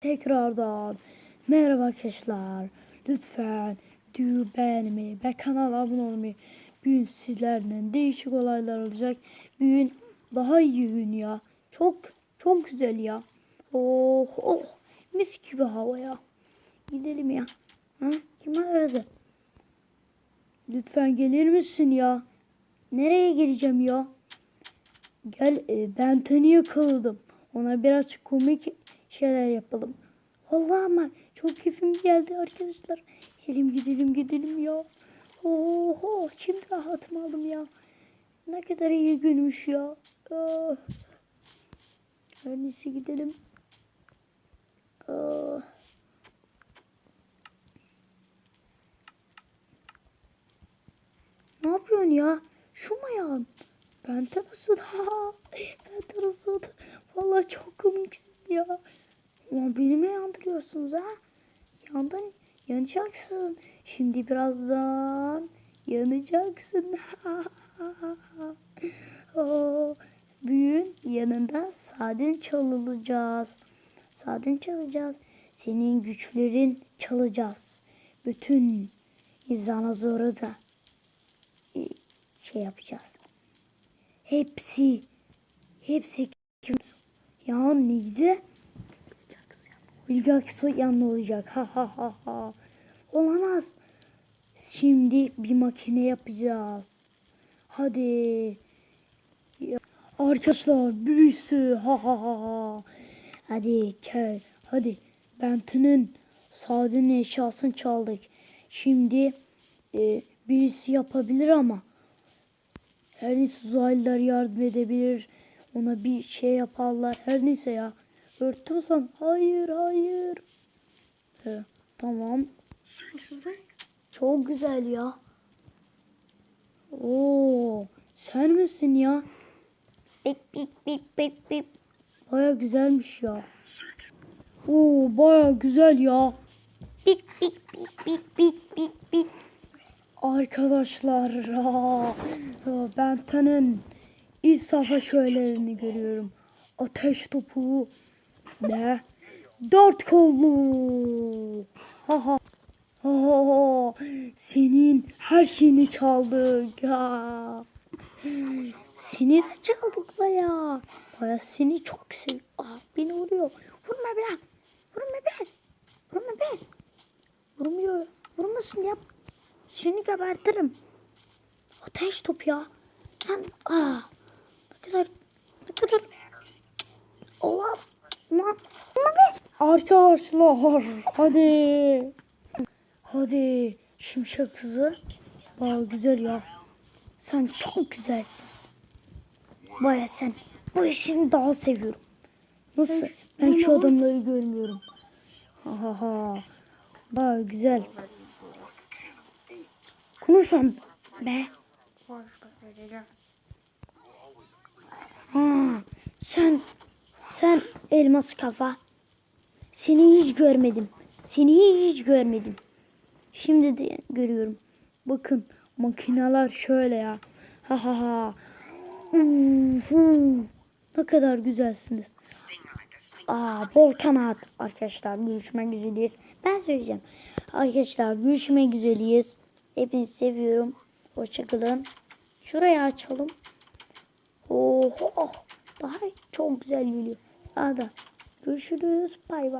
Tekrardan merhaba arkadaşlar. Lütfen videoyu beğenmeyi ve kanala abone olmayı. Bugün sizlerden değişik olaylar olacak. Bugün daha iyi gün ya. Çok çok güzel ya. Oh oh mis gibi hava ya. Gidelim ya. Ha? Kim aradı? Lütfen gelir misin ya? Nereye geleceğim ya? Gel e, ben Ten'i yakaladım. Ona biraz komik şeyler yapalım. Vallahi ama çok keyfim geldi arkadaşlar. Gidelim gidelim gidelim ya. Oho şimdi rahatım aldım ya. Ne kadar iyi günmüş ya. Ah. Her neyse gidelim. Ah. Ne yapıyorsun ya? Şu mu yan? Ben tanısın. Ben tanısın. Vallahi çok komiksin ya. Ama beni mi yandırıyorsunuz ha? Yandın, yanacaksın. Şimdi birazdan yanacaksın. oh, büyün yanında saden çalacağız. Saden çalacağız. Senin güçlerin çalacağız. Bütün izanazoru da e, şey yapacağız. Hepsi hepsi? Ya neydi? Bilge yanlı olacak. Ha ha ha ha. Olamaz. Şimdi bir makine yapacağız. Hadi. Arkadaşlar birisi ha ha ha ha. Hadi kel. Hadi. Benton'un Sade'nin eşyasını çaldık. Şimdi e, birisi yapabilir ama her uzaylılar yardım edebilir. Ona bir şey yaparlar. Her neyse ya. Örttüm san. Hayır hayır. He, tamam. Çok güzel ya. Oo, sen misin ya? Bip bip bip bip bip. Baya güzelmiş ya. Oo, baya güzel ya. Bip bip bip bip bip bip bip. Arkadaşlar, ben Tan'ın ilk safha şöylelerini görüyorum. Ateş topu ve dört kollu. Ha ha. Ha, ha. Senin her şeyini çaldık ya. Seni de çaldık baya. Baya seni çok sev. Ah, beni vuruyor. Vurma be. Vurma be. Vurma be. Vurmuyor. Vurmasın ya. Seni gebertirim. Ateş top ya. Sen ne Arkadaşlar hadi. Hadi şimşek kızı. Baya güzel ya. Sen çok güzelsin. Baya sen. Bu işini daha seviyorum. Nasıl? Ben şu adamları görmüyorum. Ha ha ha. Baya güzel. Konuşmam be. Sen sen elmas kafa. Seni hiç görmedim. Seni hiç görmedim. Şimdi de görüyorum. Bakın makineler şöyle ya. Ha ha ha. Ne kadar güzelsiniz. Aa, bol kanat. Arkadaşlar görüşmek üzereyiz. Ben söyleyeceğim. Arkadaşlar görüşmek üzereyiz. Hepinizi seviyorum. Hoşçakalın. Şurayı açalım. Oho. Daha çok güzel geliyor. Daha da görüşürüz. Bay bay.